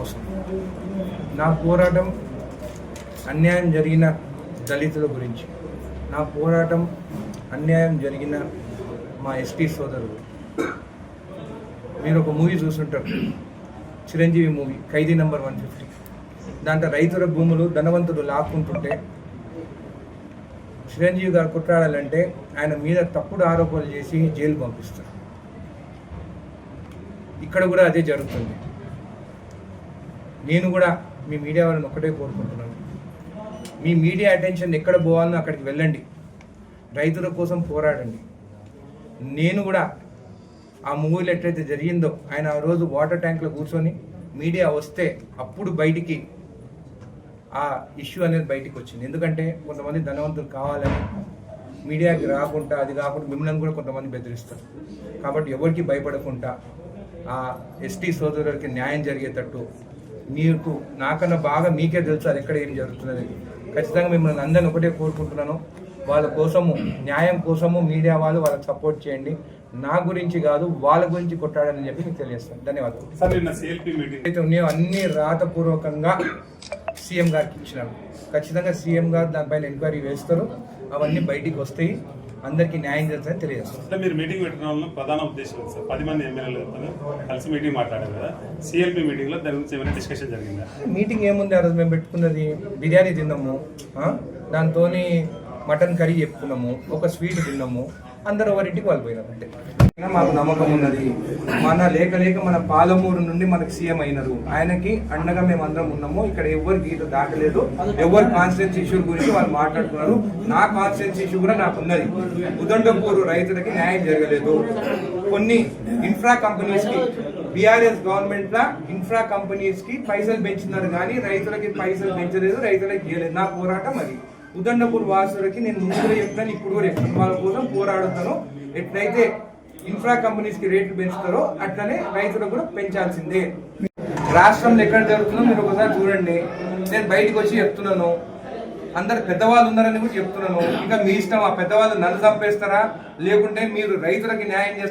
కోసం. నా పోరాటం అన్యాయం జరిగిన దళితుల గురించి. నా పోరాటం అన్యాయం జరిగిన మా ఎస్టీ సోదరులు. మీరు ఒక మూవీ చూసుంటారు. Chiranjeevi movie Khaidi number one fifty. దాంట్లో రైతుల భూములు ధనవంతులు లాక్కుంటుంటే చిరంజీవి గారు కుట్రాడాలంటే ఆయన మీద తప్పుడు ఆరోపణలు చేసి జైలు పంపిస్తారు. ఇక్కడ కూడా అదే జరుగుతుంది. నేను కూడా మీ మీడియా వాళ్ళని ఒకటే కోరుకుంటున్నాను. మీ మీడియా అటెన్షన్ ఎక్కడ పోవాలనో అక్కడికి వెళ్ళండి. రైతుల కోసం పోరాడండి. నేను కూడా ఆ మూవీలో ఎట్లయితే జరిగిందో ఆయన ఆ రోజు వాటర్ ట్యాంక్లో కూర్చొని మీడియా వస్తే అప్పుడు బయటికి ఆ ఇష్యూ అనేది బయటికి వచ్చింది. ఎందుకంటే కొంతమంది ధనవంతులు కావాలని మీడియాకి రాకుండా అది కాకుండా మిమ్మల్ని కూడా కొంతమంది బెదిరిస్తారు. కాబట్టి ఎవరికి భయపడకుండా ఆ ఎస్టీ సోదరులకి న్యాయం జరిగేటట్టు మీకు నాకన్నా బాగా మీకే తెలుసు అది ఎక్కడ ఏం జరుగుతున్నది ఖచ్చితంగా మిమ్మల్ని అందరిని ఒకటే కోరుకుంటున్నాను. వాళ్ళ కోసము న్యాయం కోసము మీడియా వాళ్ళు వాళ్ళకి సపోర్ట్ చేయండి. నా గురించి కాదు వాళ్ళ గురించి కొట్టాడని చెప్పి మీకు తెలియస్తాను ధన్యవాదాలు. ఏదైతే ఉన్నాయో అన్ని రాతపూర్వకంగా సీఎం గారికి ఇచ్చినారు. ఖచ్చితంగా సీఎం గారు దానిపైన ఎంక్వైరీ వేస్తారు. అవన్నీ బయటికి వస్తాయి. అందరికీ న్యాయం చేస్తారని తెలియజేస్తారు అంటే మీరు మీటింగ్ పెట్టడం ప్రధాన ఉద్దేశం సార్? పది మంది ఎమ్మెల్యేలతో కలిసి మీటింగ్ మాట్లాడారు కదా. సిఎల్పి మీటింగ్లో దాని గురించి ఏమైనా డిస్కషన్ జరిగిందా? మీటింగ్ ఏముంది? ఆ రోజు మేము పెట్టుకున్నది బిర్యానీ తిన్నాము దాంతో మటన్ కర్రీ చెప్పుకున్నాము ఒక స్వీట్ తిన్నాము అందరూ ఎవరింటికి వాళ్ళు పోయినారు అంటే మాకు నమ్మకం ఉన్నది. మన లేక లేక మన పాలమూరు నుండి మనకు సీఎం అయినారు. ఆయనకి అండగా మేము అందరం ఉన్నాము. ఇక్కడ ఎవరు గీత దాటలేదు. ఎవరు కాన్స్టిట్యూన్స్ ఇష్యూ గురించి వాళ్ళు మాట్లాడుతున్నారు. నా కాన్స్టిట్యూన్స్ ఇష్యూ కూడా నాకు ఉన్నది. ఉదండపూరు రైతులకి న్యాయం జరగలేదు. కొన్ని ఇన్ఫ్రా కంపెనీస్కి బీఆర్ఎస్ గవర్నమెంట్ లా ఇన్ఫ్రా కంపెనీస్కి పైసలు పెంచినారు కానీ రైతులకి పైసలు పెంచలేదు రైతులకి ఇవ్వలేదు నా పోరాటం అది. ఉదండపూర్ వాసులకి నేను ముందు చెప్తాను ఇప్పుడు కూడా చెప్తాను. వాళ్ళ కోసం పోరాడుతాను. ఎట్లయితే ఇన్ఫ్రా కంపెనీస్కి రేట్లు పెంచుతారో అట్లనే రైతులకు కూడా పెంచాల్సిందే. రాష్ట్రంలో ఎక్కడ జరుగుతుందో మీరు ఒకసారి చూడండి. నేను బయటకు వచ్చి చెప్తున్నాను. అందరు పెద్దవాళ్ళు ఉన్నారని కూడా చెప్తున్నాను. ఇంకా మీ ఇష్టం ఆ పెద్దవాళ్ళు నన్ను చంపేస్తారా? లేకుంటే మీరు రైతులకి న్యాయం చేస్తారా?